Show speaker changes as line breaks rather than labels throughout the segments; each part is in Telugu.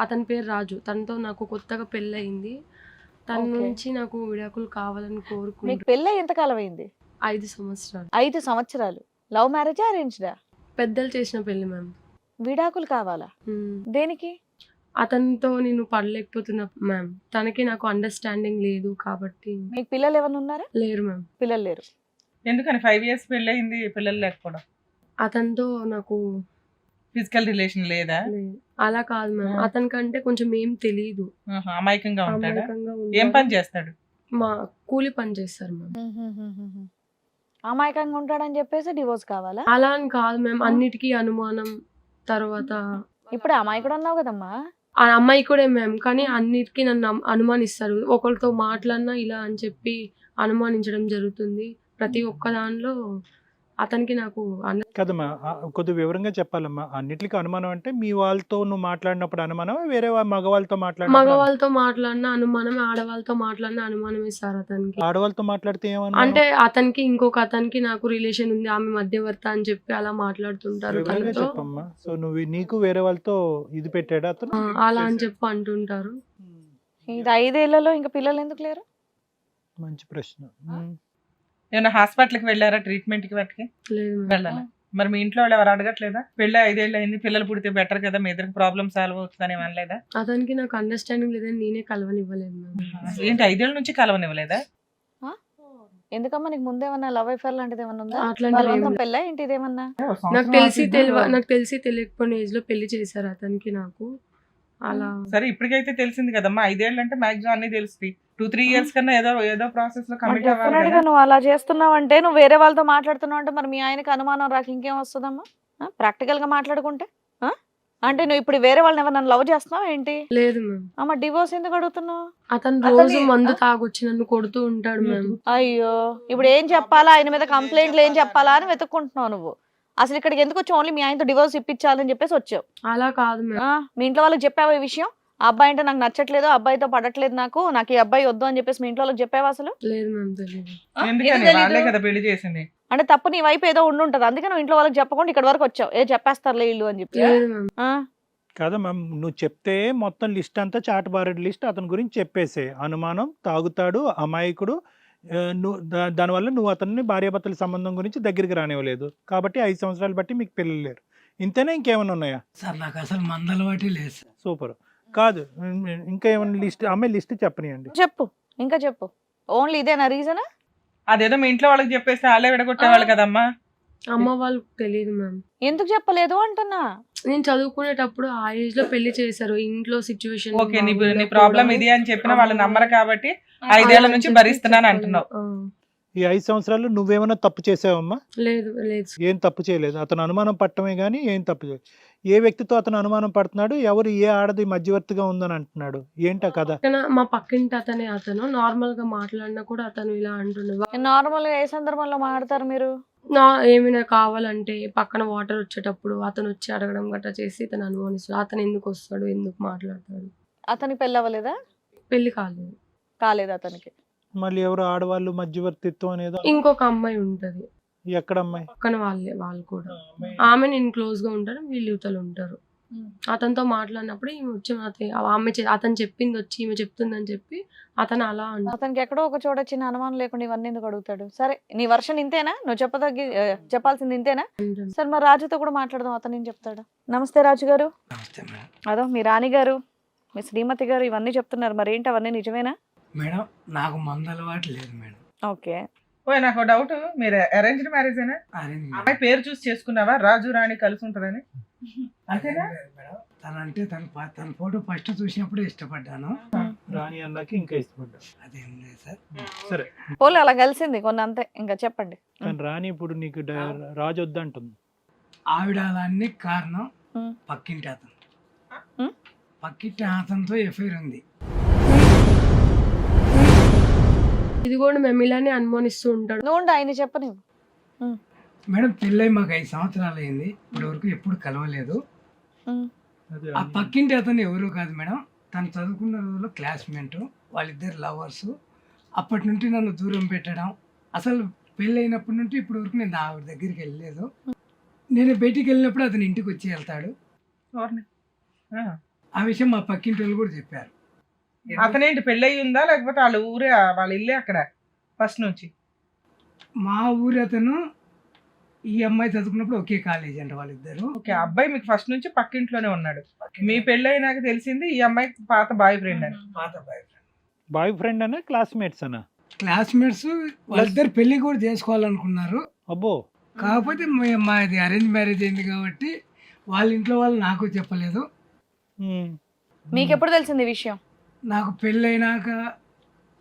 అతని పేరు రాజు. తనతో నాకు కొత్తగా పెళ్ళయింది. తన. నుంచి నాకు విడాకులు కావాలని
మీకు
కోరుకుంటూ
పెళ్ళి ఎంతకాలం అయింది
ఐదు సంవత్సరాలు.
ఐదు సంవత్సరాలు. లవ్ మ్యారేజా అరేంజ్డా?
పెద్దలు చేసిన పెళ్ళి మ్యామ్.
విడాకులు కావాలా. దేనికి?
అతనితో నేను పడలేకపోతున్నా మ్యామ్. తనకి నాకు అండర్స్టాండింగ్ లేదు కాబట్టి.
మీకు పిల్లలు ఏమైనా ఉన్నారా?
లేరు మ్యామ్.
పిల్లలు లేరు.
ఎందుకని ఫైవ్ ఇయర్స్ పెళ్ళయింది పిల్లలు లేకపోవడం?
అతనితో నాకు
ఫిజికల్ రిలేషన్ లేదా?
లేదు. అలా కాదు మ్యామ్. అతనికంటే కొంచెం ఏం తెలియదు
అమాయకంగా ఉంటాడా?
అమాయకంగా
ఏం. పని చేస్తాడు?
మా కూలి పని చేస్తారు మ్యామ్.
అమాయకంగా ఉంటాడని చెప్పేసి డివోర్స్ కావాలా?
అలా అని కాదు మ్యామ్. అన్నిటికీ అనుమానం తర్వాత
ఇప్పుడు అమాయకుడు అన్నావు కదమ్మా.
ఆ అమ్మాయి కూడా మ్యామ్ కానీ అన్నిటికీ నన్ను అనుమానిస్తారు. ఒకరితో మాట్లాడినా ఇలా అని చెప్పి అనుమానించడం జరుగుతుంది. ప్రతి ఒక్క దానిలో అతనికి నాకు
కదమ్మా కొద్ది వివరంగా చెప్పాలమ్మా. అన్నిటికీ అనుమానం అంటే మీ వాళ్ళతో నువ్వు మాట్లాడినప్పుడు అనుమానం వేరే మగవాళ్ళతో మాట్లాడినప్పుడు
మగవాళ్ళతో మాట్లాడిన అనుమానమే ఆడవాళ్ళతో మాట్లాడిన అనుమానమే సార్ అతనికి.
ఆడవాళ్ళతో మాట్లాడితే ఏమన్నా
అంటే అతనికి ఇంకొక అతనికి నాకు రిలేషన్ ఉంది ఆమె మధ్యవర్తి అని చెప్పి అలా మాట్లాడుతుంటారు
చెప్పమ్మా. సో నువ్వు నీకు వేరే వాళ్ళతో ఇది పెట్టాడా అతను?
అలా అని చెప్పి అంటుంటారు.
ఇది ఐదేళ్ళలో ఇంకా పిల్లలు ఎందుకు లేరు?
మంచి ప్రశ్న.
ఏమైనా హాస్పిటల్కి వెళ్ళారా ట్రీట్మెంట్కి వాటికి. వెళ్ళాలి? మరి మీ ఇంట్లో వాళ్ళు ఎవరు అడగట్లేదా? పెళ్ళి ఐదేళ్ళు అయింది పిల్లలు పుడితే బెటర్ కదా మీ ఇద్దరికి ప్రాబ్లం సాల్వ్ అవుతుందని అనలేదా
అతనికి నాకు అండర్స్టాండింగ్ లేదని నేనే కలవనివ్వలేదు
ఏంటి ఐదేళ్ళ నుంచి కలవనివ్వలేదా?
ఎందుకమ్మా నీకు ముందేమన్నా లవ్ అఫేర్ లాంటిది ఏమన్నా ఉందా?
ఏం
పెళ్ళా ఏంటి ఇదేమన్నా?
నాకు తెలిసి తెలియ నాకు తెలిసి తెలియకపోయిన ఏజ్లో పెళ్ళి చేశారు అతనికి నాకు. అలా.
సరే ఇప్పటికైతే తెలిసింది కదమ్మా. ఐదేళ్ళు అంటే మాక్సిమం అన్ని తెలుస్తుంది టూ త్రీ ఇయర్స్ కన్నా ఏదో ఏదో ప్రాసెస్లో కమిట్ అవ్వాలి
నువ్వు అలా చేస్తున్నావు అంటే నువ్వు వేరే వాళ్ళతో మాట్లాడుతున్నావు అంటే మరి మీ ఆయనకి అనుమానం రాక ఇంకేం వస్తుందమ్మా? ప్రాక్టికల్గా మాట్లాడుకుంటే? ఆ? అంటే నువ్వు ఇప్పుడు వేరే వాళ్ళని ఎవరు లవ్ చేస్తున్నావు ఏంటి?
లేదు మ్యామ్.
అమ్మ డివోర్స్ ఎందుకు అడుగుతున్నావు?
అతను
అతని-
రోజు మందు తాగొచ్చి నన్ను కొడుతూ ఉంటాడు మ్యామ్.
అయ్యో ఇప్పుడు ఏం చెప్పాలా? ఆయన మీద కంప్లైంట్లు ఏం చెప్పాలా అని వెతుక్కుంటున్నావు నువ్వు. అసలు ఇక్కడికి ఎందుకు వచ్చి ఓన్లీ మీ ఆయనతో డివోర్స్ ఇప్పించాలని చెప్పేసి వచ్చావు.
అలా కాదు
మీ ఇంట్లో వాళ్ళకి చెప్పావా ఈ విషయం? ఆ అబ్బాయి అంటే నాకు నచ్చట్లేదు ఆ అబ్బాయితో పడట్లేదు నాకు నాకు ఈ అబ్బాయి వద్దు అని చెప్పేసి మీ ఇంట్లో వాళ్ళకి చెప్పావా అసలు?
లేదు మ్యామ్ తెలియదు
ఎందుకని? వాళ్ళే కదా పెళ్ళి చేసింది.
అంటే తప్పు నీ వైపు ఏదో ఉండి ఉంటది. అందుకే నువ్వు ఇంట్లో వాళ్ళకి చెప్పకుండా ఇక్కడ వరకు వచ్చావు. ఏ చెప్పేస్తారులే ఇల్లు అని చెప్పి.
లేదు మ్యామ్
ఆ,
కాదమ్మా నువ్వు చెప్తే మొత్తం లిస్ట్ అంతా చాటబారెడ్ లిస్ట్ అతని గురించి చెప్పేసే. అనుమానం తాగుతాడు అమాయకుడు నువ్వు దా- దానివల్ల నువ్వు అతన్ని భార్యాభర్తల సంబంధం గురించి దగ్గరికి రానివ్వలేదు. కాబట్టి ఐదు సంవత్సరాలు బట్టి మీకు పిల్లలు లేరు. ఇంతేనా ఇంకేమైనా ఉన్నాయా?
సార్ నాకు అసలు మందలవాటి లేదు సార్.
సూపర్. కాదు ఇంకా ఏమైనా లిస్ట్ అమ్మాయి లిస్ట్ చెప్పనియండి.
చెప్పు ఇంకా చెప్పు. ఓన్లీ ఇదేనా రీజన్?
అదేదో మీ ఇంట్లో వాళ్ళకి చెప్పేస్తే వాళ్ళే విడగొట్టేవాళ్ళు కదమ్మా.
అమ్మ వాళ్ళకి తెలియదు మ్యామ్.
ఎందుకు చెప్పలేదు అంటున్నా?
నేను చదువుకునేటప్పుడు ఆ ఏజ్లో పెళ్ళి చేశారు ఇంట్లో సిచ్యువేషన్
ఓకే నీ నీ ప్రాబ్లం ఇది అని చెప్పినా వాళ్ళు నమ్మరు కాబట్టి ఐదేళ్ళ నుంచి భరిస్తున్నాను అంటున్నావు.
ఈ ఐదు సంవత్సరాలు నువ్వేమైనా తప్పు చేసావమ్మా?
లేదు లేదు.
ఏం తప్పు చేయలేదు. అతను అనుమానం పట్టమే కానీ ఏం తప్పు చేయలేదు. ఏ వ్యక్తితో అతను అనుమానం పడుతున్నాడు? ఎవరు ఏ ఆడది మధ్యవర్తిగా ఉందని అంటున్నాడు? ఏంటా కదా
మా పక్కింటి అతనే అతను. నార్మల్గా మాట్లాడినా కూడా అతను ఇలా అంటుండే
నార్మల్గా ఏ సందర్భంలో మాట్లాడతారు మీరు?
నా ఏమైనా కావాలంటే పక్కన వాటర్ వచ్చేటప్పుడు అతను వచ్చి అడగడం గట్రా చేసి ఇతను అనుమానిస్తాడు. అతను ఎందుకు వస్తాడు? ఎందుకు మాట్లాడతాడు?
అతనికి పెళ్ళి అవ్వలేదా?
పెళ్ళి కాలేదు.
కాలేదు అతనికి.
మళ్ళీ ఎవరు ఆడవాళ్ళు మధ్యవర్తిత్వం అనేది
ఇంకొక అమ్మాయి ఉంటది.
ఎక్కడ అమ్మాయి
పక్కన వాళ్ళే వాళ్ళు కూడా. ఆమె నేను క్లోజ్గా ఉంటాను వీళ్ళు యువతలు ఉంటారు. అతనితో మాట్లాడినప్పుడు ఈమె వచ్చి ఆమె అతను చెప్పింది వచ్చి ఈమె చెప్తుందని చెప్పి అతను అలా
అతనికి ఎక్కడో ఒక చోట చిన్న అనుమానం లేకుండా ఇవన్నీ ఎందుకు అడుగుతాడు? సరే నీ వర్షన్ ఇంతేనా? నువ్వు చెప్పదగ్గి చెప్పాల్సింది ఇంతేనా? సరే మరి రాజుతో కూడా మాట్లాడదాం అతను ఏం చెప్తాడు? నమస్తే రాజు గారు. అదో మీ రాణి గారు మీ శ్రీమతి గారు ఇవన్నీ చెప్తున్నారు మరి ఏంటి అవన్నీ నిజమేనా?
మేడం నాకు మందలవాటి లేదు మేడం.
ఓకే.
ఓ నాకు డౌట్ మీరు అరేంజ్డ్ మ్యారేజ్ అయినా
అరేంజ్
అమ్మాయి పేరు చూసి చేసుకున్నావా? రాజు రాణి కలిసి ఉంటదని? అంతేనా
మేడం. తనంటే తన ప- తన ఫోటో ఫస్ట్ చూసినప్పుడే ఇష్టపడ్డాను.
రాణి అన్నాకి ఇంకా ఇష్టపడ్డా
అదేం లేదు సార్.
సరే.
పోలే అలా కలిసింది. కొన్ని అంతే. ఇంకా చెప్పండి.
కానీ రాణి ఇప్పుడు నీకు డ- రాజు వద్దంటుంది.
ఆవిడ అలాన్ని కారణం
ఉమ్.
పక్కింటి అతను.
ఉమ్.
పక్కింటి అతనితో ఎఫ్ఐఆర్ ఉంది.
ఇది కూడా మేము ఇలానే అనుమానిస్తూ ఉంటాడు
నువ్వు ఆయన చెప్పని
మేడం పెళ్ళై మాకు ఐదు సంవత్సరాలు అయింది. ఇప్పటి వరకు ఎప్పుడు కలవలేదు.
అదే
ఆ పక్కింటి అతను ఎవరు కాదు మేడం. తను చదువుకున్న రోజుల్లో క్లాస్మేట్ వాళ్ళిద్దరు లవర్స్ అప్పటి నుండి నన్ను దూరం పెట్టడం. అసలు పెళ్ళి అయినప్పటి నుండి ఇప్పటి వరకు నేను ఆవిడ దగ్గరికి వెళ్ళలేదు. నేను బయటికి వెళ్ళినప్పుడు అతను ఇంటికి వచ్చి వెళ్తాడు.
ఆ
విషయం మా పక్కింటి వాళ్ళు కూడా చెప్పారు.
అతనేంటి పెళ్ళయి ఉందా లేకపోతే వాళ్ళ ఊరే వాళ్ళ ఇల్లే అక్కడ? ఫస్ట్ నుంచి.
మా ఊరి అతను ఈ అమ్మాయి చదువుకున్నప్పుడు ఒకే కాలేజ్ అంట వాళ్ళిద్దరు.
ఓకే ఆ అబ్బాయి మీకు ఫస్ట్ నుంచి పక్కింట్లోనే ఉన్నాడు. మీ పెళ్ళైనాక తెలిసింది ఈ అమ్మాయి పాత బాయ్ ఫ్రెండ్ అని
పాత బాయ్
బాయ్ ఫ్రెండ్ అనా క్లాస్మేట్స్ అనా?
క్లాస్మేట్స్ వాళ్ళిద్దరు పెళ్ళి కూడా చేసుకోవాలనుకున్నారు.
అబ్బో.
కాకపోతే మే- మాది అరేంజ్ మ్యారేజ్ అయింది కాబట్టి వాళ్ళ ఇంట్లో వాళ్ళు నాకు చెప్పలేదు.
ఉమ్.
మీకు ఎప్పుడు తెలిసింది ఈ విషయం?
నాకు పెళ్ళైనాక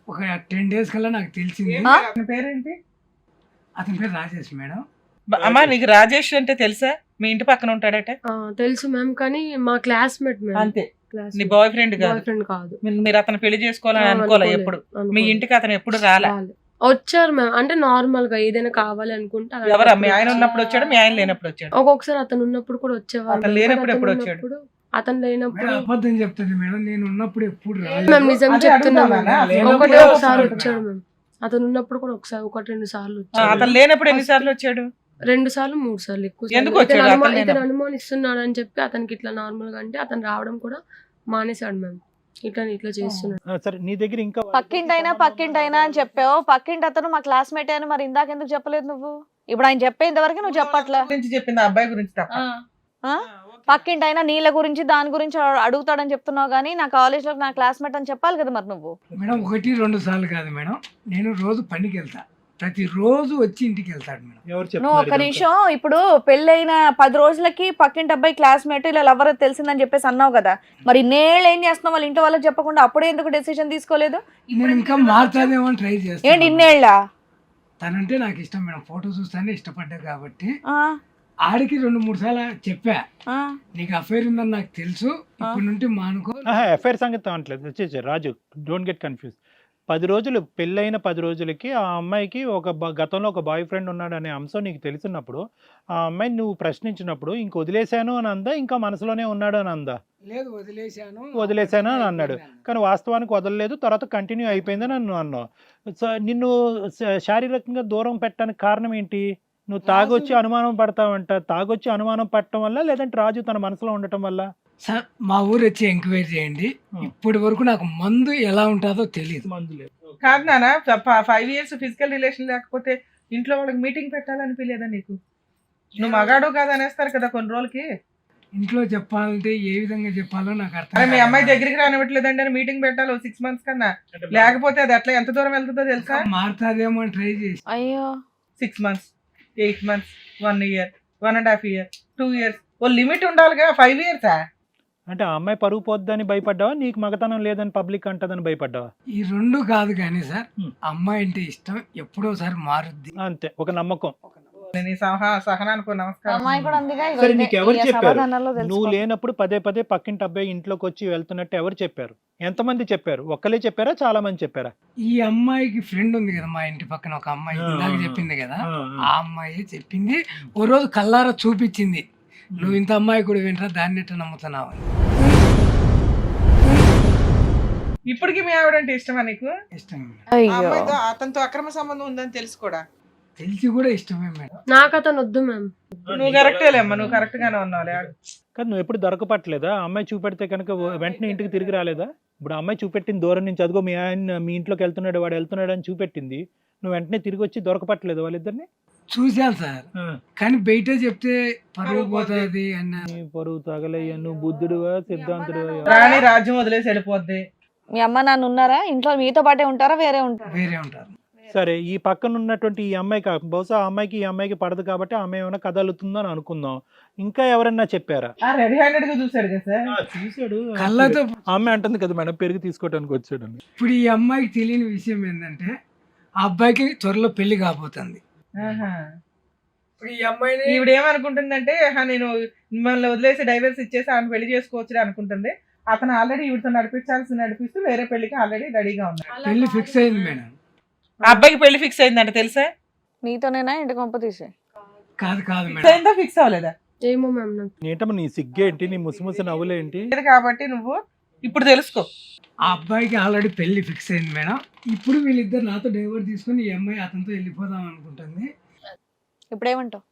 ఒక టెన్ డేస్ కల్లా నాకు తెలిసింది.
ఆ?
అతని పేరేంటి?
అతని పేరు రాజేష్ మేడం.
అమ్మా నీకు రాజేష్ అంటే తెలుసా? మీ ఇంటి పక్కన ఉంటాడట.
ఆ, తెలుసు మ్యామ్ కానీ మా క్లాస్మేట్
అంతే. నీ బాయ్ ఫ్రెండ్ కాదు.
ఫ్రెండ్ కాదు.
మీరు- అతను పెళ్ళి చేసుకోవాలని అనుకోలే ఎప్పుడు. మీ. ఇంటికి అతను ఎప్పుడు రాలే.
వచ్చారు మ్యామ్. అంటే నార్మల్గా ఏదైనా కావాలి అనుకుంటే
ఎవరా మీ ఆయన. ఉన్నప్పుడు వచ్చాడు మీ ఆయన లేనప్పుడు వచ్చాడు.
ఒక్కొక్కసారి అతను ఉన్నప్పుడు కూడా వచ్చేవారు.
లేనప్పుడు ఎప్పుడు వచ్చాడు?
అతను లేనప్పుడు
అబద్ధం చెప్తుంది మేడం. నేను ఉన్నప్పుడు ఎప్పుడు
మేము నిజం చెప్తున్నాం ఒకటే
కూడా
ఒకసారి వచ్చాడు. మ్యామ్. అతను ఉన్నప్పుడు కూడా ఒకసారి ఒకటి రెండు సార్లు వచ్చాడు.
అతను లేనప్పుడు ఎన్ని సార్లు వచ్చాడు?
రెండు సార్లు మూడు సార్లు ఎక్కువ
ఎందుకు
సార్లు.
వచ్చాడు?
ఇతను? అనుమానిస్తున్నాడు అని చెప్పి అతనికి ఇట్లా నార్మల్గా అంటే అతను రావడం కూడా మానేశాడు మ్యామ్. ఇట్లా ఇట్లా చేస్తున్నాడు.
సరే నీ దగ్గర ఇంకా
పక్కింటైనా పక్కింటైనా అని చెప్పావు. పక్కింటి అతను మా క్లాస్మేట్ అని మరి ఇందాక ఎందుకు చెప్పలేదు నువ్వు? ఇప్పుడు ఆయన చెప్పేంత వరకు నువ్వు చెప్పట్లా.
గురించి చెప్పింది ఆ అబ్బాయి గురించి తప్ప
ఆ? పక్కింటైనా నీళ్ళ గురించి దాని గురించి అడుగుతాడని చెప్తున్నావు కానీ నా కాలేజ్లో నా క్లాస్మేట్ అని చెప్పాలి కదా మరి నువ్వు?
మేడం ఒకటి రెండు సార్లు కాదు మేడం. నేను రోజు పనికి వెళ్తా ప్రతి రోజు వచ్చి ఇంటికి వెళ్తాడు మేడం.
ఎవరు
నువ్వు
ఇదంతా?
నిమిషం ఇప్పుడు పెళ్ళైన పది రోజులకి పక్కింటి అబ్బాయి క్లాస్మేట్ ఇలా లవర్ తెలిసిందని చెప్పేసి అన్నావు కదా. మరి నేళ్ళు ఏం చేస్తున్నావు? వాళ్ళ ఇంట్లో వాళ్ళకి చెప్పకుండా అప్పుడే ఎందుకు డెసిషన్ తీసుకోలేదు?
నేను ఇంకా అని ట్రై
ఏంటి
చేస్తాను
ఇన్నేళ్ళ?
తనంటే నాకు ఇష్టం మేడం. ఫోటో చూస్తానే ఇష్టపడ్డా కాబట్టి. ఆడికి రెండు మూడు సార్లు చెప్పా. నీకు అఫైర్ ఉందని నాకు తెలుసు. ఇప్పటి నుండి మానుకో.
ఎఫ్ఐఆర్ సంగతి అనట్లేదు వచ్చేసి రాజు డోంట్ గెట్ కన్ఫ్యూజ్ పది రోజులు పెళ్ళైన పది రోజులకి ఆ అమ్మాయికి ఒక గతంలో ఒక బాయ్ ఫ్రెండ్ ఉన్నాడు అనే అంశం నీకు తెలిసినప్పుడు ఆ అమ్మాయిని నువ్వు ప్రశ్నించినప్పుడు ఇంక వదిలేశాను అని అందా? ఇంకా మనసులోనే ఉన్నాడు అని అందా?
లేదు వదిలేశాను.
వదిలేశాను అని అన్నాడు. కానీ వాస్తవానికి వదలలేదు. తర్వాత కంటిన్యూ అయిపోయిందని నన్ను అన్నావు. సో నిన్ను శారీరకంగా దూరం పెట్టడానికి కారణం ఏంటి? నువ్వు తాగొచ్చి అనుమానం పడతావంట. తాగొచ్చి అనుమానం పడటం వల్ల లేదంటే రాజు తన మనసులో ఉండటం వల్ల?
సార్ మా ఊరు వచ్చి ఎంక్వైరీ చేయండి. ఇప్పటి వరకు నాకు మందు ఎలా ఉంటుందో తెలియదు
కాదు నాన్న ఫైవ్ ఇయర్స్ ఫిజికల్ రిలేషన్ లేకపోతే ఇంట్లో వాళ్ళకి మీటింగ్ పెట్టాలనిపించలేదా నీకు? నువ్వు మగాడు కాదు అనేస్తారు కదా కొన్ని రోజులకి.
ఇంట్లో చెప్పాలంటే ఏ విధంగా చెప్పాలో నాకు అర్థం
అరే మీ. అమ్మాయి దగ్గరికి రానివ్వట్లేదండి అని మీటింగ్ పెట్టాలి సిక్స్ మంత్స్ కన్నా. లేకపోతే అది అట్లా ఎంత దూరం వెళ్తుందో తెలుసా?
మారుతాదేమో అని ట్రై చేసి.
అయ్యో.
Six months eight months one year one and half year two years oh limit ఉండాలిగా ఫైవ్ ఇయర్స్
అంటే ఆ అమ్మాయి పరుగు పోద్దని భయపడ్డావా? నీకు మగతనం లేదని పబ్లిక్ అంటదని భయపడ్డావా?
ఈ రెండు కాదు కానీ సార్. అమ్మాయి అంటే ఇష్టం ఎప్పుడోసారి మారుద్ది.
అంతే ఒక నమ్మకం.
నేను ఈ సహా సహనానికి నమస్కారం.
అమ్మాయి కూడా అందుగా ఇగో
సరే
ఇదే-
నీకు ఎవరు చెప్పారు? నువ్వు. లేనప్పుడు పదే పదే పక్కింటి అబ్బాయి ఇంట్లోకి వచ్చి వెళ్తున్నట్టు ఎవరు చెప్పారు? ఎంతమంది చెప్పారు? ఒక్కలే చెప్పారా? చాలా మంది చెప్పారా?
ఈ అమ్మాయికి ఫ్రెండ్ ఉంది కదా మా ఇంటి పక్కన ఒక అమ్మాయి. ఇందాక చెప్పింది కదా.
ఆ,
అమ్మాయి చెప్పింది. ఓ రోజు కల్లారా చూపించింది. నువ్వు ఇంత అమ్మాయి కూడా వింటరా? దాన్ని ఎట్లా నమ్ముతున్నావు? అని.
ఇప్పటికి మీ ఆవిడంటే ఇష్టమా నీకు?
అయ్యో.
అమ్మాయితో అతనితో అక్రమ సంబంధం ఉందని తెలుసు కూడా.
తెలిసి కూడా ఇష్టమే మేడం.
నాకు అతను వద్దు మ్యామ్.
నువ్వు కరెక్టే లేమ్మా నువ్వు కరెక్ట్ గానే ఉన్నావులే.
కాదు నువ్వు ఎప్పుడు దొరకపట్టలేదా? అమ్మాయి చూపెడితే కనుక వెంటనే ఇంటికి తిరిగి రాలేదా? ఇప్పుడు అమ్మాయి చూపెట్టింది దూరం నుంచి అదిగో మీ ఆయన మీ ఇంట్లోకి వెళ్తున్నాడు వాడు వెళ్తున్నాడు అని చూపెట్టింది. నువ్వు వెంటనే తిరిగి వచ్చి దొరకపట్టలేదు వాళ్ళిద్దరిని?
చూశాను సార్. కానీ బయట చెప్తే పరువు పోతుంది అన్న.
నీ పరువు తగలయ్యా నువ్వు బుద్ధుడువా సిద్ధాంతుడువా?
రాణి రాజ్యం వదిలేసి వెళ్ళిపోద్ది.
మీ అమ్మ నాన్న ఉన్నారా? ఇంట్లో మీతో పాటే ఉంటారా వేరే ఉంటారా?
వేరే ఉంటారు.
సరే ఈ పక్కన ఉన్నటువంటి ఈ అమ్మాయి కా- బహుశా ఆ అమ్మాయికి ఈ అమ్మాయికి పడదు కాబట్టి ఆమె ఏమైనా కదలుతుందో అని అనుకుందాం. ఇంకా ఎవరన్నా చెప్పారా?
ఆ రెడీ హ్యాండెడ్గా చూసాడు కదా సార్.
చూసాడు
కళ్ళతో
అమ్మాయి అంటుంది కదా మేడం పెరుగు తీసుకోవడానికి వచ్చాడు అని.
ఇప్పుడు ఈ అమ్మాయికి తెలియని విషయం ఏంటంటే ఆ అబ్బాయికి త్వరలో పెళ్ళి కాబోతుంది.
ఆహా.
ఇప్పుడు ఈ అమ్మాయిని
ఈవిడ ఏమనుకుంటుందంటే "ఆహా, నేను మిమ్మల్ని వదిలేసి డైవర్స్ ఇచ్చేసి ఆమె పెళ్ళి చేసుకోవచ్చు అనుకుంటుంది. అతను ఆల్రెడీ ఈవిడతో నడిపించాల్సి నడిపిస్తూ వేరే పెళ్ళికి ఆల్రెడీ రెడీగా ఉన్నాడు.
పెళ్ళి ఫిక్స్ అయింది మేడం.
ఆ అబ్బాయికి పెళ్ళి ఫిక్స్ అయిందంట తెలుసా?
నీతోనేనా ఇంటి కొంప తీసి?
కాదు కాదు
ఫిక్స్
మేడం.
అయిందా ఫిక్స్ అవ్వలేదా?
ఏమో మ్యామ్ నాకు.
ఏంటమ్మా నీ సిగ్గేంటి నీ ముసిముసి నవ్వులేంటి
లేదు కాబట్టి నువ్వు ఇప్పుడు తెలుసుకో.
ఆ అబ్బాయికి ఆల్రెడీ పెళ్ళి ఫిక్స్ అయింది మేడం. ఇప్పుడు వీళ్ళిద్దరు నాతో డైవర్ తీసుకుని ఈ అమ్మాయి అతనితో వెళ్ళిపోదాం అనుకుంటుంది.
ఇప్పుడు ఏమంటావు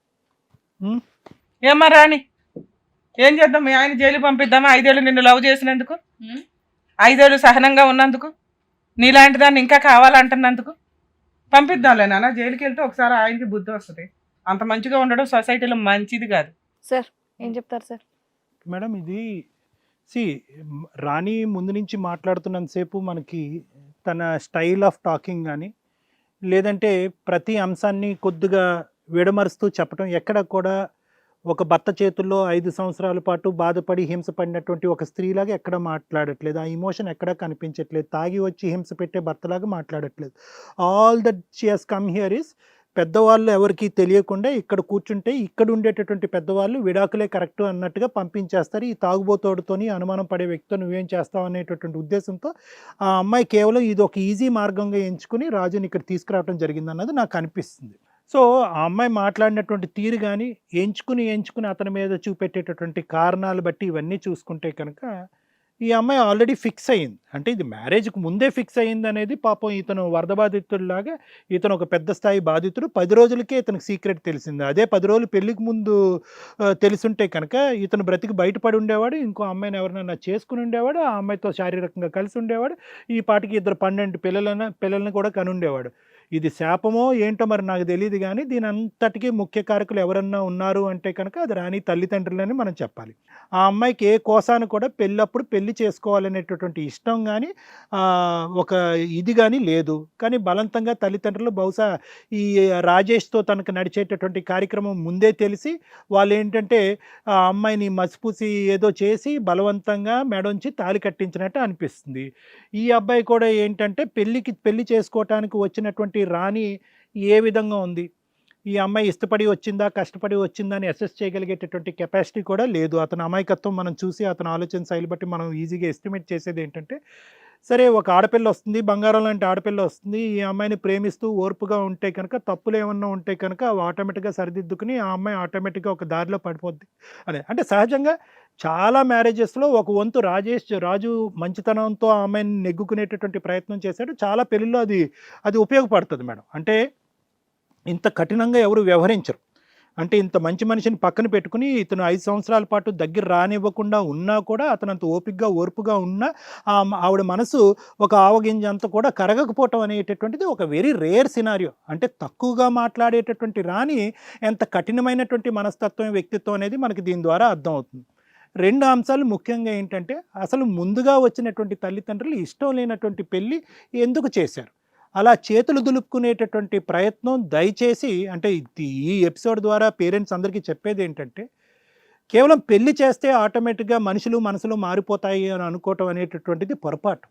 ఏమ్మా రాణి? ఏం చేద్దాం? మీ ఆయన జైలు పంపిద్దామా? ఐదేళ్ళు నిన్ను లవ్ చేసినందుకు? ఐదేళ్ళు సహనంగా ఉన్నందుకు? నీలాంటి దాన్ని ఇంకా కావాలంటున్నందుకు? పంపిద్దాంలే నాన్న. జైలుకి వెళ్తే ఒకసారి ఆయనకి బుద్ధి వస్తుంది. అంత మంచిగా ఉండడం సొసైటీలో మంచిది కాదు.
సార్ ఏం చెప్తారు సార్?
మేడం ఇది సి రాణి ముందు నుంచి మాట్లాడుతున్నంతసేపు మనకి తన స్టైల్ ఆఫ్ టాకింగ్ కానీ లేదంటే ప్రతి అంశాన్ని కొద్దిగా విడమరుస్తూ చెప్పడం ఎక్కడ కూడా ఒక భర్త చేతుల్లో ఐదు సంవత్సరాల పాటు బాధపడి హింసపడినటువంటి ఒక స్త్రీలాగా ఎక్కడ మాట్లాడట్లేదు. ఆ ఇమోషన్ ఎక్కడ కనిపించట్లేదు. తాగి వచ్చి హింస పెట్టే భర్తలాగా మాట్లాడట్లేదు. All that she has come here is పెద్దవాళ్ళు ఎవరికి తెలియకుండా ఇక్కడ కూర్చుంటే ఇక్కడ ఉండేటటువంటి పెద్దవాళ్ళు విడాకులే కరెక్ట్ అన్నట్టుగా పంపించేస్తారు. ఈ తాగుబోతోడుతోని అనుమానం పడే వ్యక్తితో నువ్వేం చేస్తావు అనేటటువంటి ఉద్దేశంతో ఆ అమ్మాయి కేవలం ఇది ఒక ఈజీ మార్గంగా ఎంచుకుని రాజుని ఇక్కడ తీసుకురావడం జరిగిందన్నది నాకు అనిపిస్తుంది. సో ఆ అమ్మాయి మాట్లాడినటువంటి తీరు కానీ ఎంచుకుని ఎంచుకుని అతని మీద చూపెట్టేటటువంటి కారణాలు బట్టి ఇవన్నీ చూసుకుంటే కనుక ఈ అమ్మాయి ఆల్రెడీ ఫిక్స్ అయ్యింది. అంటే ఇది మ్యారేజ్కి ముందే ఫిక్స్ అయ్యింది అనేది పాపం ఇతను వరద బాధితుడిలాగా ఇతను ఒక పెద్ద స్థాయి బాధితుడు. పది రోజులకే ఇతనికి సీక్రెట్ తెలిసింది. అదే పది రోజులు పెళ్ళికి ముందు తెలుసుంటే కనుక ఇతను బ్రతికి బయటపడి ఉండేవాడు. ఇంకో అమ్మాయిని ఎవరినైనా చేసుకుని ఉండేవాడు. ఆ అమ్మాయితో శారీరకంగా కలిసి ఉండేవాడు. ఈ పాటికి ఇద్దరు పన్నెండు పిల్లలను పిల్లల్ని కూడా కనుండేవాడు. ఇది శాపమో ఏంటో మరి నాకు తెలియదు కానీ దీని అంతటికీ ముఖ్య కారకులు ఎవరన్నా ఉన్నారు అంటే కనుక అది రాణి తల్లిదండ్రులని మనం చెప్పాలి. ఆ అమ్మాయికి ఏ కోసాను కూడా పెళ్ళప్పుడు పెళ్ళి చేసుకోవాలనేటటువంటి ఇష్టం కానీ ఒక ఇది కానీ లేదు. కానీ బలవంతంగా తల్లిదండ్రులు బహుశా ఈ రాజేష్తో తనకు నడిచేటటువంటి కార్యక్రమం ముందే తెలిసి వాళ్ళు ఏంటంటే ఆ అమ్మాయిని మసిపూసి ఏదో చేసి బలవంతంగా మెడొంచి తాలి కట్టించినట్టు అనిపిస్తుంది. ఈ అబ్బాయి కూడా ఏంటంటే పెళ్ళికి పెళ్ళి చేసుకోవటానికి వచ్చినటువంటి రాణి ఏ విధంగా ఉంది? ఈ అమ్మాయి ఇష్టపడి వచ్చిందా కష్టపడి వచ్చిందా అని అసెస్ చేయగలిగేటటువంటి కెపాసిటీ కూడా లేదు. అతని అమాయకత్వం మనం చూసి అతని ఆలోచన శైలి బట్టి మనం ఈజీగా ఎస్టిమేట్ చేసేది ఏంటంటే సరే ఒక ఆడపిల్ల వస్తుంది బంగారం లాంటి ఆడపిల్ల వస్తుంది ఈ అమ్మాయిని ప్రేమిస్తూ ఓర్పుగా ఉంటే కనుక తప్పులు ఏమన్నా ఉంటే కనుక అవి ఆటోమేటిక్గా సరిదిద్దుకుని ఆ అమ్మాయి ఆటోమేటిక్గా ఒక దారిలో పడిపోద్ది. అదే అంటే సహజంగా చాలా మ్యారేజెస్లో ఒక వంతు రాజేష్ రాజు మంచితనంతో ఆ అమ్మాయిని నెగ్గుకునేటటువంటి ప్రయత్నం చేశాడు. చాలా పెళ్ళిలో అది అది ఉపయోగపడుతుంది మేడం. అంటే ఇంత కఠినంగా ఎవరు వ్యవహరించరు. అంటే ఇంత మంచి మనిషిని పక్కన పెట్టుకుని ఇతను ఐదు సంవత్సరాల పాటు దగ్గర రానివ్వకుండా ఉన్నా కూడా అతను అంత ఓపికగా ఓర్పుగా ఉన్నా ఆ ఆవిడ మనసు ఒక ఆవగింజ అంత కూడా కరగకపోవటం అనేటటువంటిది ఒక వెరీ రేర్ సినారియో. అంటే తక్కువగా మాట్లాడేటటువంటి రాణి ఎంత కఠినమైనటువంటి మనస్తత్వం వ్యక్తిత్వం అనేది మనకి దీని ద్వారా అర్థమవుతుంది. రెండు అంశాలు ముఖ్యంగా ఏంటంటే అసలు ముందుగా వచ్చినటువంటి తల్లిదండ్రులు ఇష్టం లేనటువంటి పెళ్ళి ఎందుకు చేశారు? అలా చేతులు దులుపుకునేటటువంటి ప్రయత్నం దయచేసి అంటే ఈ ఎపిసోడ్ ద్వారా పేరెంట్స్ అందరికీ చెప్పేది ఏంటంటే కేవలం పెళ్ళి చేస్తే ఆటోమేటిక్గా మనుషులు మనసులు మారిపోతాయి అని అనుకోవటం అనేటటువంటిది పొరపాటు.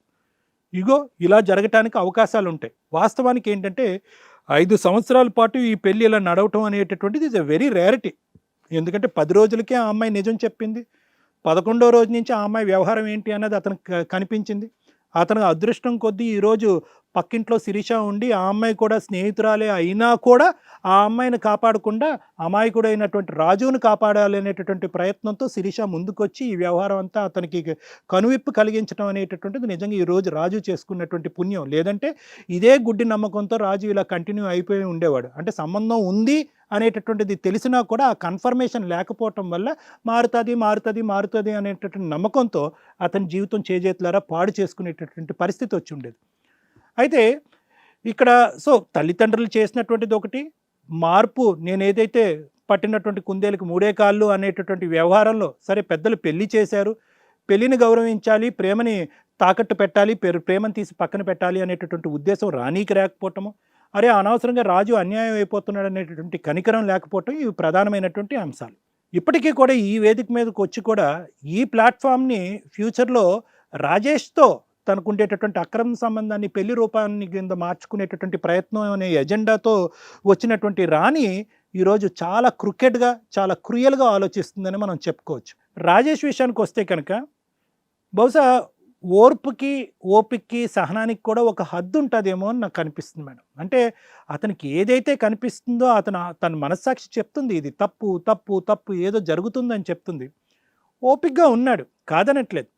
ఇగో ఇలా జరగటానికి అవకాశాలు ఉంటాయి. వాస్తవానికి ఏంటంటే ఐదు సంవత్సరాల పాటు ఈ పెళ్ళి ఇలా నడవటం అనేటటువంటిది ఇస్ ఎ వెరీ రేరిటీ ఎందుకంటే పది రోజులకే ఆ అమ్మాయి నిజం చెప్పింది. పదకొండో రోజు నుంచి ఆ అమ్మాయి వ్యవహారం ఏంటి అన్నది అతనికి కనిపించింది. అతను అదృష్టం కొద్దీ ఈరోజు పక్కింట్లో శిరీష ఉండి ఆ అమ్మాయి కూడా స్నేహితురాలే అయినా కూడా ఆ అమ్మాయిని కాపాడకుండా అమాయకుడైనటువంటి రాజును కాపాడాలి అనేటటువంటి ప్రయత్నంతో శిరీష ముందుకొచ్చి ఈ వ్యవహారం అంతా అతనికి కనువిప్పు కలిగించడం అనేటటువంటిది నిజంగా ఈరోజు రాజు చేసుకున్నటువంటి పుణ్యం. లేదంటే ఇదే గుడ్డి నమ్మకంతో రాజు ఇలా కంటిన్యూ అయిపోయి ఉండేవాడు. అంటే సంబంధం ఉంది అనేటటువంటిది తెలిసినా కూడా ఆ కన్ఫర్మేషన్ లేకపోవటం వల్ల మారుతుంది మారుతుంది మారుతుంది అనేటటువంటి నమ్మకంతో అతని జీవితం చేజేతులారా పాడు చేసుకునేటటువంటి పరిస్థితి వచ్చి ఉండేది. అయితే ఇక్కడ సో తల్లిదండ్రులు చేసినటువంటిది ఒకటి మార్పు నేను ఏదైతే పట్టినటువంటి కుందేలకు మూడే కాళ్ళు అనేటటువంటి వ్యవహారంలో సరే పెద్దలు పెళ్ళి చేశారు పెళ్ళిని గౌరవించాలి ప్రేమని తాకట్టు పెట్టాలి ప్రేమను తీసి పక్కన పెట్టాలి అనేటటువంటి ఉద్దేశం రానీకి రాకపోవటము అరే అనవసరంగా రాజు అన్యాయం అయిపోతున్నాడు అనేటటువంటి కనికరం లేకపోవటం ఇవి ప్రధానమైనటువంటి అంశాలు. ఇప్పటికీ కూడా ఈ వేదిక మీదకి వచ్చి కూడా ఈ ప్లాట్ఫామ్ని ఫ్యూచర్లో రాజేష్తో తనకుండేటటువంటి అక్రమ సంబంధాన్ని పెళ్ళి రూపాన్ని కింద మార్చుకునేటటువంటి ప్రయత్నం అనే ఎజెండాతో వచ్చినటువంటి రాణి ఈరోజు చాలా క్రికెట్గా చాలా క్రూయల్గా ఆలోచిస్తుందని మనం చెప్పుకోవచ్చు. రాజేష్ విషయానికి వస్తే కనుక బహుశా ఓర్పుకి ఓపిక్కి సహనానికి కూడా ఒక హద్దు ఉంటుందేమో అని నాకు కనిపిస్తుంది మేడం. అంటే అతనికి ఏదైతే కనిపిస్తుందో అతను తన మనస్సాక్షి చెప్తుంది ఇది తప్పు తప్పు తప్పు ఏదో జరుగుతుందని చెప్తుంది. ఓపిక్గా ఉన్నాడు కాదనట్లేదు.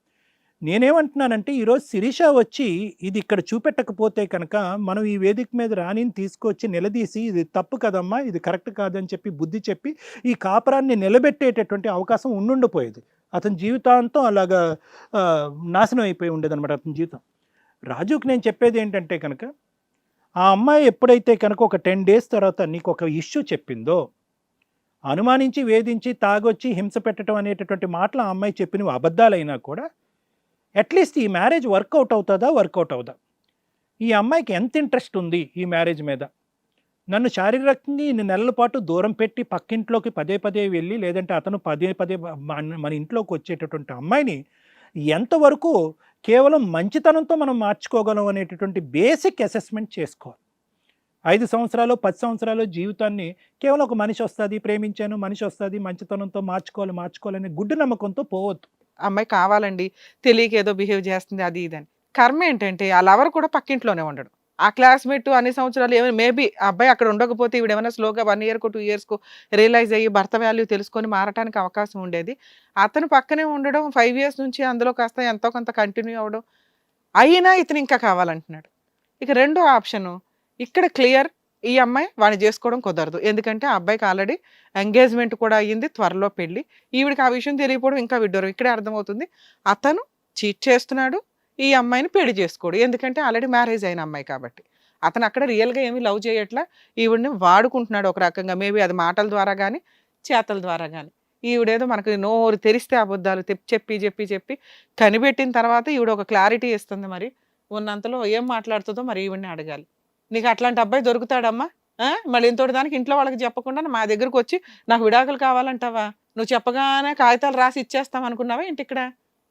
నేనేమంటున్నానంటే ఈరోజు శిరీష వచ్చి ఇది ఇక్కడ చూపెట్టకపోతే కనుక మనం ఈ వేదిక మీద రాణిని తీసుకొచ్చి నిలదీసి ఇది తప్పు కదమ్మా ఇది కరెక్ట్ కాదని చెప్పి బుద్ధి చెప్పి ఈ కాపురాన్ని నిలబెట్టేటటువంటి అవకాశం ఉండుండిపోయేది. అతని జీవితాంతం అలాగా నాశనం అయిపోయి ఉండేదన్నమాట అతని జీవితం. రాజుకి నేను చెప్పేది ఏంటంటే కనుక ఆ అమ్మాయి ఎప్పుడైతే కనుక ఒక టెన్ డేస్ తర్వాత నీకు ఒక ఇష్యూ చెప్పిందో అనుమానించి వేధించి తాగొచ్చి హింస పెట్టడం అనేటటువంటి మాటలు ఆ అమ్మాయి చెప్పినవి అబద్ధాలైనా కూడా అట్లీస్ట్ ఈ మ్యారేజ్ వర్కౌట్ అవుతుందా? వర్కౌట్ అవుదా? ఈ అమ్మాయికి ఎంత ఇంట్రెస్ట్ ఉంది ఈ మ్యారేజ్ మీద? నన్ను శారీరకంగా ఇన్ని నెలల పాటు దూరం పెట్టి పక్కింట్లోకి పదే పదే వెళ్ళి లేదంటే అతను పదే పదే మన మన ఇంట్లోకి వచ్చేటటువంటి అమ్మాయిని ఎంతవరకు కేవలం మంచితనంతో మనం మార్చుకోగలం అనేటటువంటి బేసిక్ అసెస్మెంట్ చేసుకోవాలి. ఐదు సంవత్సరాలు పది సంవత్సరాలు జీవితాన్ని కేవలం ఒక మనిషి వస్తుంది ప్రేమించాను మనిషి వస్తుంది మంచితనంతో మార్చుకోవాలి మార్చుకోవాలనే గుడ్డు నమ్మకంతో పోవద్దు.
అమ్మాయి కావాలండి తెలియక ఏదో బిహేవ్ చేస్తుంది అది ఇది అని కర్మ ఏంటంటే ఆ లవర్ కూడా పక్కింట్లోనే ఉండడు. ఆ క్లాస్మేట్ అన్ని సంవత్సరాలు ఏమైనా మేబీ అబ్బాయి అక్కడ ఉండకపోతే ఈవిడ ఏమైనా స్లోగా వన్ ఇయర్కు టూ ఇయర్స్కు రియలైజ్ అయ్యి భర్త వాల్యూ తెలుసుకొని మారటానికి అవకాశం ఉండేది. అతను పక్కనే ఉండడం ఫైవ్ ఇయర్స్ నుంచి అందులో కాస్త ఎంతో కొంత కంటిన్యూ అవ్వడం అయినా ఇతను ఇంకా కావాలంటున్నాడు. ఇక రెండో ఆప్షను ఇక్కడ క్లియర్ ఈ అమ్మాయి వాడిని చేసుకోవడం కుదరదు. ఎందుకంటే ఆ అబ్బాయికి ఆల్రెడీ ఎంగేజ్మెంట్ కూడా అయ్యింది త్వరలో పెళ్ళి. ఈవిడికి ఆ విషయం తెలియకపోవడం ఇంకా విడ్డూరం. ఇక్కడే అర్థమవుతుంది. అతను చీట్ చేస్తున్నాడు ఈ అమ్మాయిని పెళ్ళి చేసుకోడు. ఎందుకంటే ఆల్రెడీ మ్యారేజ్ అయిన అమ్మాయి కాబట్టి. అతను అక్కడ రియల్గా ఏమీ లవ్ చేయట్లా. ఈవిడిని వాడుకుంటున్నాడు ఒక రకంగా. మేబీ అది మాటల ద్వారా కానీ చేతల ద్వారా కానీ ఈవిడేదో మనకి నోరు తెరిస్తే అబద్ధాలు చెప్పి చెప్పి చెప్పి కనిపెట్టిన తర్వాత ఈవిడ ఒక క్లారిటీ ఇస్తుంది మరి. ఉన్నంతలో ఏం మాట్లాడుతుందో మరి ఈవిడిని అడగాలి. నీకు అట్లాంటి అబ్బాయి దొరుకుతాడమ్మా? మళ్ళీ ఇంతటి దానికి ఇంట్లో వాళ్ళకి చెప్పకుండా మా దగ్గరకు వచ్చి నాకు విడాకులు కావాలంటావా? నువ్వు చెప్పగానే కాగితాలు రాసి ఇచ్చేస్తాం అనుకున్నావా ఏంటి ఇక్కడ?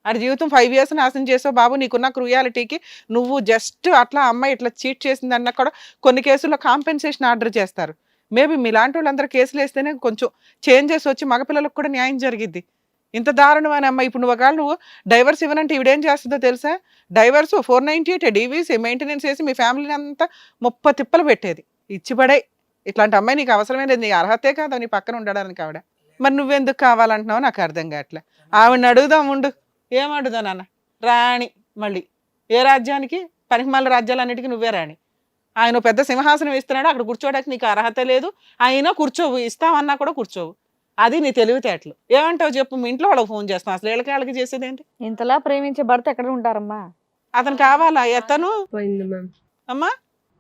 ఆడి జీవితం ఫైవ్ ఇయర్స్ నాశనం చేసావు బాబు నీకున్న క్రుయాలిటీకి నువ్వు జస్ట్ అట్లా అమ్మాయి ఇట్లా చీట్ చేసింది అన్న కూడా కొన్ని కేసుల్లో కాంపెన్సేషన్ ఆర్డర్ చేస్తారు. మేబీ మీలాంటి వాళ్ళందరూ కేసులు వేస్తేనే కొంచెం చేంజెస్ వచ్చి మగపిల్లలకు కూడా న్యాయం జరిగిద్ది. ఇంత దారుణమైన అమ్మ ఇప్పుడు నువ్వు ఒకవేళ నువ్వు డైవర్స్ ఇవ్వనంటే ఈవిడేం చేస్తుందో తెలుసా? Divorce four ninety eight DVC maintenance చేసి మీ ఫ్యామిలీని అంతా ముప్ప తిప్పలు పెట్టేది. ఇచ్చిపడే. ఇట్లాంటి అమ్మాయి నీకు అవసరమే లేదు నీ అర్హతే కాదు నీ పక్కన ఉండడానికి ఆవిడ. మరి నువ్వెందుకు కావాలంటున్నావు నాకు అర్థం కావట్లే. ఆవిడని అడుగుదాం ఉండు. ఏం అడుగుదాం నాన్న? రాణి మళ్ళీ. ఏ రాజ్యానికి? పనికిమాల రాజ్యాలన్నిటికీ నువ్వే రాణి. ఆయన పెద్ద సింహాసనం ఇస్తున్నాడు అక్కడ కూర్చోడానికి నీకు అర్హత లేదు. అయినా కూర్చోవు ఇస్తామన్నా కూడా కూర్చోవు. అది నీ తెలివితేటలు. ఏమంటావు చెప్పు మీ ఇంట్లో వాళ్ళకి ఫోన్ చేస్తాం. అసలు వీళ్ళకి వాళ్ళకి చేసేది ఏంటి
ఇంతలా ప్రేమించే భర్త ఎక్కడ ఉంటారమ్మా?
అతను కావాలా? ఎత్తను?
పోయింది మ్యామ్.
అమ్మా?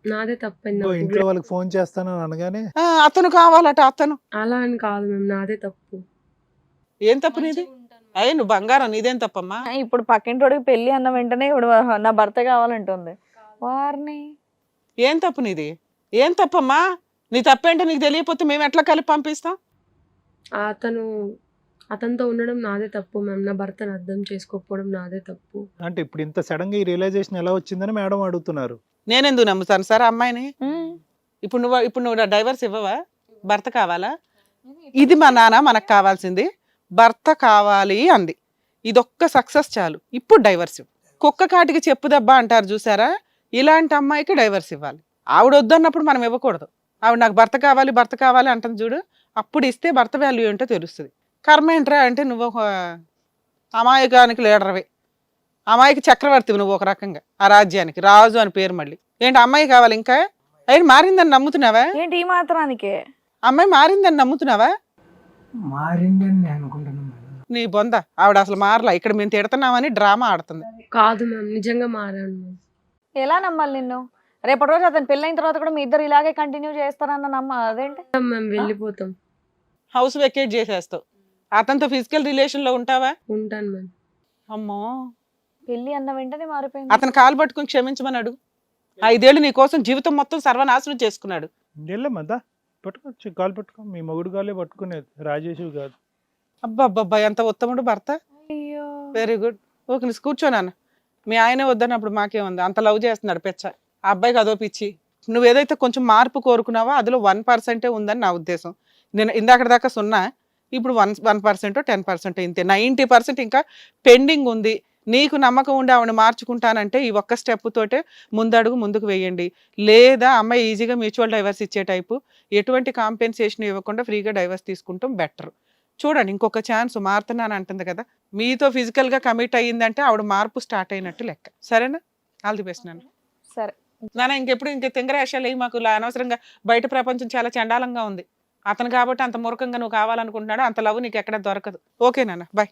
నాదే నాకు.
ఇంట్లో వాళ్ళకి ఫోన్ చేస్తానని అనగానే?
ఆ, అతను కావాలట అతను.
అలా అని కాదు మ్యామ్ నాదే తప్పు.
ఏం తప్పు నీది? అయ్యి నువ్వు బంగారం నీదేం తప్పమ్మా?
ఇప్పుడు పక్కింటోడికి పెళ్ళి అన్న వెంటనే ఇప్పుడు నా భర్త కావాలంటుంది. వారిని.
ఏం తప్పు నీది? ఏం తప్పమ్మా? నీ తప్పేంటో నీకు తెలియకపోతే మేము ఎట్లా కలిపి పంపిస్తాం?
అతను అతనితో ఉండడం నాదే తప్పు మ్యామ్. నా భర్తను అర్థం చేసుకోకపోవడం నాదే తప్పు.
అంటే ఇప్పుడు ఇంత సడన్గా ఈ రియలైజేషన్ ఎలా వచ్చిందని మేడం అడుగుతున్నారు.
నేనెందుకు నమ్ముతాను సార్? అమ్మాయిని. ఇప్పుడు నువ్వు ఇప్పుడు నువ్వు డైవర్స్ ఇవ్వవా? భర్త కావాలా? ఇది మా నాన్న మనకు కావాల్సింది. భర్త కావాలి అంది. ఇదొక్క సక్సెస్ చాలు. ఇప్పుడు డైవర్స్ ఇవ్వు. కుక్క కాటికి చెప్పు దెబ్బ అంటారు చూసారా? ఇలాంటి అమ్మాయికి డైవర్స్ ఇవ్వాలి. ఆవిడ వద్దన్నప్పుడు మనం ఇవ్వకూడదు. ఆవిడ నాకు భర్త కావాలి భర్త కావాలి అంటుంది చూడు. అప్పుడు ఇస్తే భర్త వాల్యూ ఏంటో తెలుస్తుంది. కర్మ ఏంట్రా అంటే నువ్వు ఒక అమాయకానికి లీడర్వే అమ్మాయికి చక్రవర్తివి నువ్వు ఒక రకంగా. ఆ రాజ్యానికి. రాజు అని పేరు మళ్ళీ. ఏంటి అమ్మాయి కావాలి ఇంకా? అయినా మారిందని నమ్ముతున్నావా?
ఏంటి ఈ మాత్రానికే?
అమ్మాయి మారిందని నమ్ముతున్నావా?
మారిందని నేను అనుకుంటున్నాను మేడం.
నీ బొంద ఆవిడ అసలు మారలా? ఇక్కడ మేము తిడుతున్నామని డ్రామా ఆడుతుంది.
కాదు మ్యామ్ నిజంగా మారాను మ్యామ్.
ఎలా నమ్మాలి నిన్ను? రేపటి రోజు అతను పెళ్ళైన తర్వాత కూడా మీ ఇద్దరు ఇలాగే కంటిన్యూ చేస్తారన్న నమ్మ? అదేంటి?
మేము వెళ్ళిపోతాం.
హౌస్ వెకేట్ చేసేస్తావు. అతనితో ఫిజికల్ రిలేషన్లో ఉంటావా?
ఉంటాను మ్యామ్.
అమ్మో.
పెళ్ళి అన్న వెంటనే మారిపోయింది.
అతను కాలు పట్టుకుని క్షమించమని అడుగు ఐదేళ్ళు నీ కోసం జీవితం మొత్తం సర్వనాశనం చేసుకున్నాడు.
పట్టుకోవచ్చు కాలు పట్టుకో మీ మొగుడు కాలే పట్టుకునేది రాజేష్ కాదు.
అబ్బా అబ్బబ్బా ఎంత ఉత్తముడు భర్త.
అయ్యో.
వెరీ గుడ్ ఓకే నీ కూర్చోనాన్న మీ ఆయనే వద్దన్నప్పుడు మాకేముంది? అంత లవ్ చేస్తున్నాడు పెచ్చ. ఆ అబ్బాయికి అదో పిచ్చి. నువ్వు ఏదైతే కొంచెం మార్పు కోరుకున్నావో అందులో వన్ పర్సెంటే ఉందని నా ఉద్దేశం. నేను ఇందాక దాకా సున్నా ఇప్పుడు one one percent ten percent ఇంతే. నైంటీ పర్సెంట్ ఇంకా పెండింగ్ ఉంది. నీకు నమ్మకం ఉండి ఆవిడ మార్చుకుంటానంటే ఈ ఒక్క స్టెప్ తోటే ముందడుగు ముందుకు వేయండి. లేదా అమ్మాయి ఈజీగా మ్యూచువల్ డైవర్స్ ఇచ్చే టైపు ఎటువంటి కాంపెన్సేషన్ ఇవ్వకుండా ఫ్రీగా డైవర్స్ తీసుకుంటాం బెటర్ చూడండి ఇంకొక ఛాన్స్ మారుతున్నాను అంటుంది కదా మీతో physical గా కమిట్ అయ్యిందంటే ఆవిడ మార్పు స్టార్ట్ అయినట్టు లెక్క. సరేనా? ఆల్ ది బెస్ట్ నాన్న.
సరే.
నాన్న ఇంకెప్పుడు ఇంక తింగరాశాలు మాకు అనవసరంగా బయట ప్రపంచం చాలా చండాలంగా ఉంది. అతను కాబట్టి అంత మూర్ఖంగా నువ్వు కావాలనుకుంటున్నాడు అంత లవ్ నీకు ఎక్కడ దొరకదు. ఓకే నాన్న బాయ్